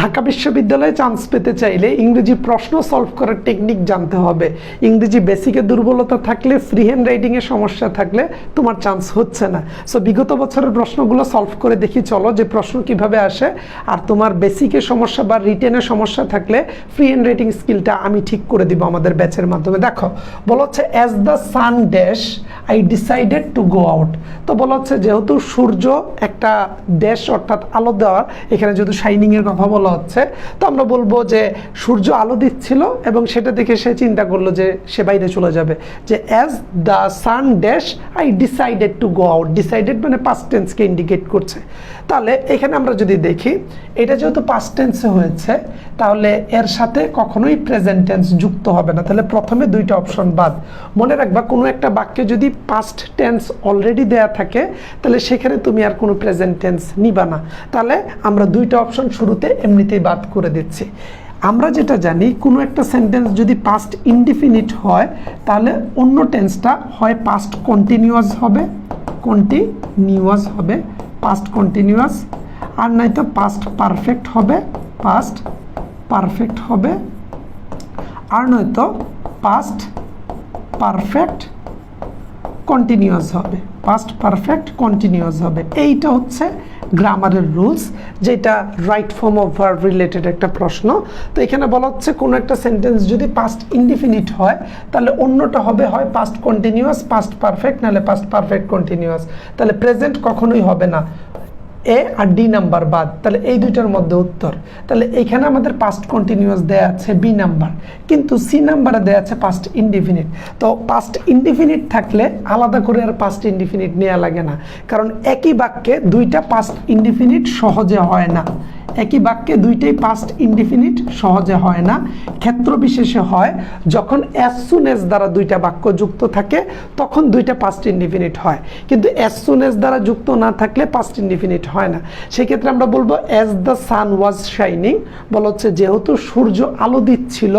ঢাকা বিশ্ববিদ্যালয়ে চান্স পেতে চাইলে ইংরেজি প্রশ্ন সলভ করার টেকনিক জানতে হবে। ইংরেজি বেসিকে দুর্বলতা থাকলে ফ্রি হ্যান্ড রাইটিংয়ে সমস্যা থাকলে তোমার চান্স হচ্ছে না। সো বিগত বছরের প্রশ্নগুলো সলভ করে দেখি, চলো যে প্রশ্ন কীভাবে আসে। আর তোমার বেসিকে সমস্যা বা রিটেনে সমস্যা থাকলে ফ্রি হ্যান্ড রাইটিং স্কিলটা আমি ঠিক করে দিব আমাদের ব্যাচের মাধ্যমে। দেখো, বলা হচ্ছে as the sun dash I decided to go out তো বলা হচ্ছে, যেহেতু সূর্য একটা দেশ অর্থাৎ আলো দেওয়ার, এখানে যেহেতু শাইনিংয়ের কথা বলা হচ্ছে। তো আমরা বলব যে সূর্য আলো দিচ্ছিল এবং সেটা দেখে সে চিন্তা করল যে সে বাইরে চলে যাবে। যে as the sun dash I decided to go out decided মানে পাস্ট টেন্সকে ইন্ডিকেট করছে। তাহলে এখানে আমরা যদি দেখি, এটা যেহেতু পাস্ট টেন্সে হয়েছে, তাহলে এর সাথে কখনোই প্রেজেন্ট টেন্স যুক্ত হবে না। তাহলে প্রথমে দুইটা অপশন বাদ। মনে রাখবা, কোনো একটা বাক্যে যদি পাস্ট টেন্স অলরেডি দেয়া থাকে, তাহলে সেখানে তুমি আর কোনো প্রেজেন্ট টেন্স নিবা না। তাহলে আমরা দুইটা অপশন শুরুতে এমনিতেই বাদ করে দিচ্ছি। আমরা যেটা জানি, কোনো একটা সেন্টেন্স যদি পাস্ট ইনডিফিনিট হয়, তাহলে অন্য টেন্সটা হয় পাস্ট কন্টিনিউয়াস হবে কন্টিনিউয়াস হবে পাস্ট কন্টিনিউয়াস আর নয়তো পাস্ট পারফেক্ট হবে পাস্ট পারফেক্ট হবে, আর নয়তো পাস্ট পারফেক্ট কন্টিনিউয়াস হবে। পাস্ট পারফেক্ট কন্টিনিউয়াস হবে। এইটা হচ্ছে গ্রামারের রুলস, যেটা right form of verb related একটা প্রশ্ন। তো এখানে বলা হচ্ছে কোনো একটা সেন্টেন্স যদি পাস্ট ইনডিফিনিট হয়, তাহলে অন্যটা হবে হয় পাস্ট কন্টিনিউয়াস পাস্ট পারফেক্ট নাহলে পাস্ট পারফেক্ট কন্টিনিউয়াস তাহলে প্রেজেন্ট কখনোই হবে না। এ আর ডি নাম্বার বাদ, তাহলে এই দুইটার মধ্যে উত্তর। তাহলে এখানে আমাদের পাস্ট কন্টিনিউয়াস দেয়া আছে বি নাম্বার, কিন্তু সি নাম্বারে দেয়া আছে পাস্ট ইনডিফিনিট তো পাস্ট ইনডিফিনিট থাকলে আলাদা করে আর পাস্ট ইনডিফিনিট নেওয়া লাগে না, কারণ একই বাক্যে দুইটা পাস্ট ইনডিফিনিট সহজে হয় না। একই বাক্যে দুইটাই পাস্ট ইনডিফিনিট সহজে হয় না। ক্ষেত্র বিশেষে হয়, যখন অ্যাজ সুন এস দ্বারা দুইটা বাক্য যুক্ত থাকে, তখন দুইটা পাস্ট ইনডিফিনিট হয়। কিন্তু অ্যাজ সুন এস দ্বারা যুক্ত না থাকলে পাস্ট ইনডিফিনিট হয় না। সেক্ষেত্রে আমরা বলব as the sun was shining বলা হচ্ছে যেহেতু সূর্য আলো দিচ্ছিল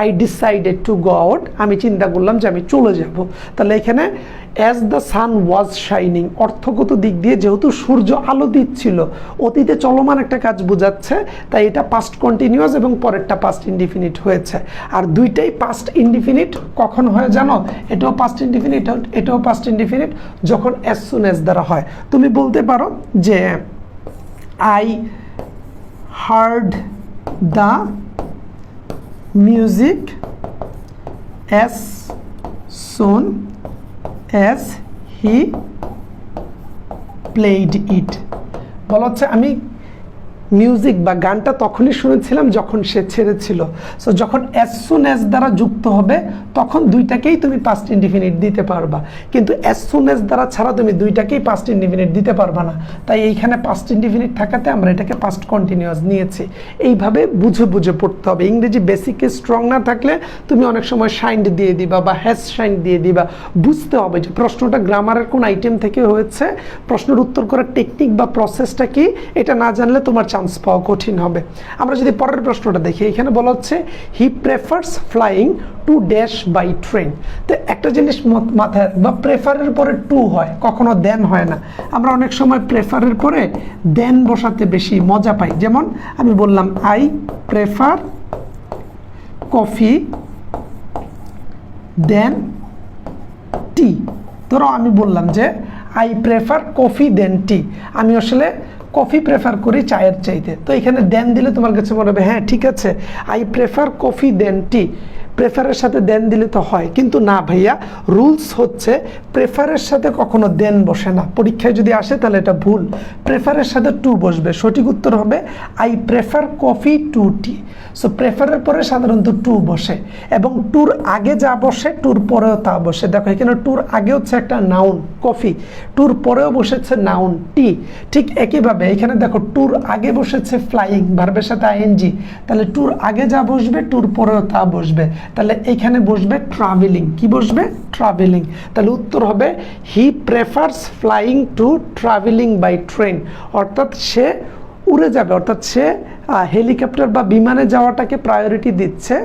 I decided to go out আমি চিন্তা করলাম যে আমি চলে যাব। তাহলে এখানে as the sun was shining অর্থগত দিক দিয়ে যেহেতু সূর্য আলো দিচ্ছিল, অতীতে চলমান একটা কাজ বোঝাচ্ছে, তাই এটা পাস্ট কন্টিনিউয়াস এবং পরেরটা পাস্ট ইনডিফিনিট হয়েছে। আর দুইটাই পাস্ট ইনডিফিনিট কখন হয় জানো? এটাও পাস্ট ইনডিফিনিট এটাও পাস্ট ইনডিফিনিট যখন অ্যাজ সুন এস দ্বারা হয়। তুমি বলতে পারো যে I heard the music as soon as he played it বলা হচ্ছে আমি মিউজিক বা গানটা তখনই শুনেছিলাম যখন সে ছেড়েছিল। সো যখন অ্যাজ সুন অ্যাজ দ্বারা যুক্ত হবে, তখন দুইটাকেই তুমি পাস্ট ইনডিফিনিট দিতে পারবা। কিন্তু অ্যাজ সুন অ্যাজ দ্বারা ছাড়া তুমি দুইটাকেই পাস্ট ইনডিফিনিট দিতে পারবা না। তাই এইখানে পাস্ট ইনডিফিনিট থাকাতে আমরা এটাকে পাস্ট কন্টিনিউয়াস নিয়েছি। এইভাবে বুঝে বুঝে পড়তে হবে। ইংরেজি বেসিকে স্ট্রং না থাকলে তুমি অনেক সময় শাইন্ড দিয়ে দিবা বা হ্যাজ শাইন্ড দিয়ে দিবা। বুঝতে হবে যে প্রশ্নটা গ্রামারের কোন আইটেম থেকে হয়েছে। প্রশ্নের উত্তর করার টেকনিক বা প্রসেসটা কি, এটা না জানলে তোমার চান্স পাওয়া কঠিন হবে। আমরা যদি পরের প্রশ্নটা দেখি, এখানে বলা হচ্ছে he prefers flying to dash by train তো একটা জিনিস মাথায়, বা প্রেফারের পরে টু হয়, কখনো দেন হয় না। আমরা অনেক সময় প্রেফারের পরে দেন বসাতে বেশি মজা পাই। যেমন আমি বললাম I prefer coffee than tea ধরো আমি বললাম যে I prefer coffee than tea আমি আসলে কফি প্রেফার করি চায়ের চাইতে। তো এখানে দেন দিলে তোমার কাছে মনে হবে হ্যাঁ ঠিক আছে। I prefer coffee than tea প্রেফারের সাথে দেন দিলে তো হয়। কিন্তু না ভাইয়া রুলস হচ্ছে প্রেফারের সাথে কখনো দেন বসে না। পরীক্ষায় যদি আসে তাহলে এটা ভুল। প্রেফারের সাথে টু বসবে। সঠিক উত্তর হবে I prefer coffee to tea so প্রেফারের পরে সাধারণত টু বসে। এবং টুর আগে যা বসে টুর পরেও তা বসে। দেখো, এখানে টুর আগে হচ্ছে একটা নাউন কফি টুর পরেও বসেছে নাউন টি ঠিক একইভাবে এখানে দেখো টুর আগে বসেছে ফ্লাইং ভার্বের সাথে আইএনজি তাহলে টুর আগে যা বসবে টুর পরেও তা বসবে। তাহলে এখানে বসবে ট্রাভেলিং কি বসবে? ট্রাভেলিং তাহলে উত্তর হবে he prefers flying to travelling by train অর্থাৎ সে উড়ে যাবে, অর্থাৎ সে হেলিকপ্টার বা বিমানে যাওয়াটাকে প্রায়োরিটি দিচ্ছে।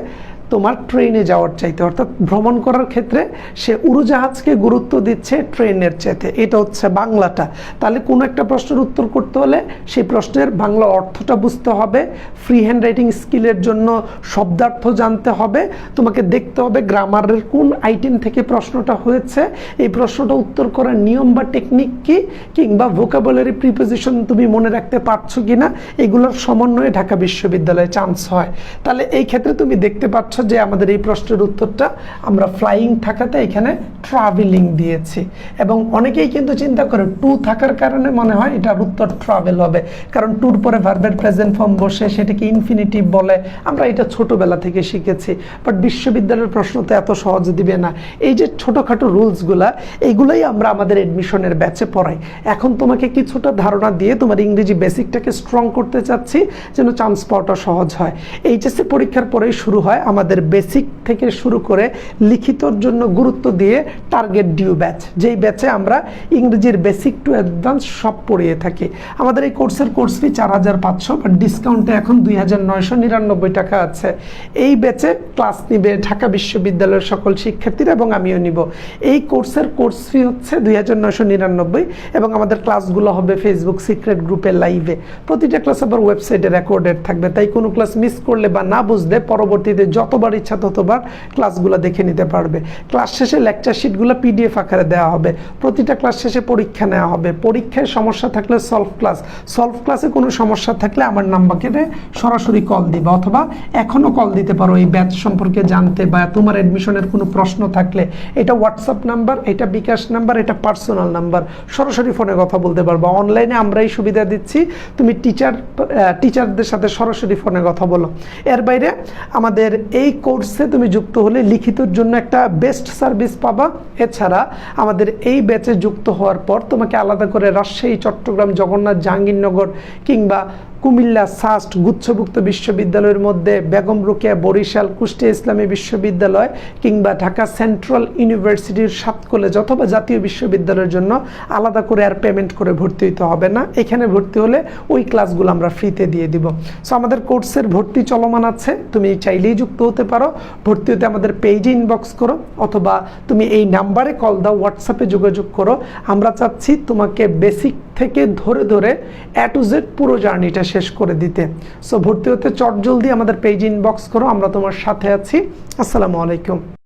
তোমার ট্রেনে যাওয়ার চাইতে, অর্থাৎ ভ্রমণ করার ক্ষেত্রে সে উড়োজাহাজকে গুরুত্ব দিচ্ছে ট্রেনের চাইতে। এটা হচ্ছে বাংলাটা। তাহলে কোনো একটা প্রশ্নের উত্তর করতে হলে সেই প্রশ্নের বাংলা অর্থটা বুঝতে হবে ফ্রি হ্যান্ড রাইটিং স্কিলের জন্য শব্দার্থ জানতে হবে। তোমাকে দেখতে হবে গ্রামারের কোন আইটেম থেকে প্রশ্নটা হয়েছে। এই প্রশ্নটা উত্তর করার নিয়ম বা টেকনিক কি, কিংবা ভোকাবুলারি প্রিপোজিশন তুমি মনে রাখতে পারছ কিনা, এগুলোর সমন্বয়ে ঢাকা বিশ্ববিদ্যালয়ে চান্স হয়। তাহলে এই ক্ষেত্রে তুমি দেখতে পাচ্ছ যে আমাদের এই প্রশ্নের উত্তরটা আমরা ফ্লাইং থাকাতে এখানে ট্রাভেলিং দিয়েছি। এবং অনেকেই কিন্তু চিন্তা করে টু থাকার কারণে মনে হয় এটার উত্তর ট্রাভেল হবে। কারণ টুর পরে ভার্বের প্রেজেন্ট ফর্ম বসে, সেটাকে ইনফিনিটিভ বলে। আমরা এটা ছোটোবেলা থেকে শিখেছি। বাট বিশ্ববিদ্যালয়ের প্রশ্ন তো এত সহজ দিবে না। এই যে ছোটোখাটো রুলসগুলা এইগুলোই আমরা আমাদের এডমিশনের ব্যাচে পড়াই। এখন তোমাকে কিছুটা ধারণা দিয়ে তোমার ইংরেজি বেসিকটাকে স্ট্রং করতে চাচ্ছি, যেন চান্স পাওয়াটা সহজ হয়। এইচএসসি পরীক্ষার পরেই শুরু হয় আমাদের বেসিক থেকে শুরু করে লিখিতর জন্য গুরুত্ব দিয়ে টার্গেট ডিউ ব্যাচ যেই ব্যাচে আমরা ইংরেজির বেসিক টু অ্যাডভান্স সব পড়িয়ে থাকি। আমাদের এই কোর্সের কোর্স ফি চার হাজার পাঁচশো বাট ডিসকাউন্টে এখন দুই হাজার নয়শো নিরানব্বই টাকা আছে। এই ব্যাচে ক্লাস নিবে ঢাকা বিশ্ববিদ্যালয়ের সকল শিক্ষার্থীরা এবং আমিও নিব। এই কোর্সের কোর্স ফি হচ্ছে দুই হাজার নয়শো নিরানব্বই এবং আমাদের ক্লাসগুলো হবে ফেসবুক সিক্রেট গ্রুপে লাইভে প্রতিটা ক্লাস আবার ওয়েবসাইটে রেকর্ডেড থাকবে। তাই কোনো ক্লাস মিস করলে বা না বুঝলে পরবর্তীতে যতবার ইচ্ছা ততবার ক্লাসগুলো দেখে নিতে পারবে। ক্লাস শেষে লেকচার শিটগুলো পিডিএফ আকারে দেওয়া হবে। প্রতিটা ক্লাস শেষে পরীক্ষা নেওয়া হবে। পরীক্ষায় সমস্যা থাকলে সলভ ক্লাস সলভ ক্লাসে কোনো সমস্যা থাকলে আমার নাম্বারকে সরাসরি কল দিবা অথবা এখনও কল দিতে পারো এই ব্যাচ সম্পর্কে জানতে বা তোমার অ্যাডমিশনের কোনো প্রশ্ন থাকলে। এটা হোয়াটসঅ্যাপ নাম্বার এটা বিকাশ নাম্বার এটা পার্সোনাল নাম্বার সরাসরি ফোনে কথা বলতে পারবা। অনলাইনে আমরা এই সুবিধা দিচ্ছি। তুমি টিচার টিচারদের সাথে সরাসরি ফোনে কথা বলো। এর বাইরে আমাদের এই কোর্সে তুমি যুক্ত হলে লিখিতর জন্য একটা বেস্ট সার্ভিস পাবা। এছাড়া আমাদের এই ব্যাচে যুক্ত হওয়ার পর তোমাকে আলাদা করে রাজশাহী, চট্টগ্রাম, জগন্নাথ, জাহাঙ্গীরনগর কিংবা কুমিল্লা সাস্ট গুচ্ছভুক্ত বিশ্ববিদ্যালয়ের মধ্যে বেগম রোকেয়া বরিশাল কুষ্টিয়া ইসলামী বিশ্ববিদ্যালয় কিংবা ঢাকা সেন্ট্রাল ইউনিভার্সিটির সাত কলেজ অথবা জাতীয় বিশ্ববিদ্যালয়ের জন্য আলাদা করে আর পেমেন্ট করে ভর্তি হতে হবে না। এখানে ভর্তি হলে ওই ক্লাসগুলো আমরা ফ্রিতে দিয়ে দিব। সো আমাদের কোর্সের ভর্তি চলমান আছে। তুমি চাইলেই যুক্ত হতে পারো। ভর্তি হতে আমাদের পেজে ইনবক্স করো অথবা তুমি এই নাম্বারে কল দাও হোয়াটসঅ্যাপে যোগাযোগ করো। আমরা চাচ্ছি তোমাকে বেসিক থেকে ধরে ধরে অ্যা টু জেড পুরো জার্নিটা শেষ করে দিতে। সো ভর্তি হতে চট জলদি আমাদের পেজ ইনবক্স করো, আমরা তোমার সাথে আছি। আসসালামু আলাইকুম।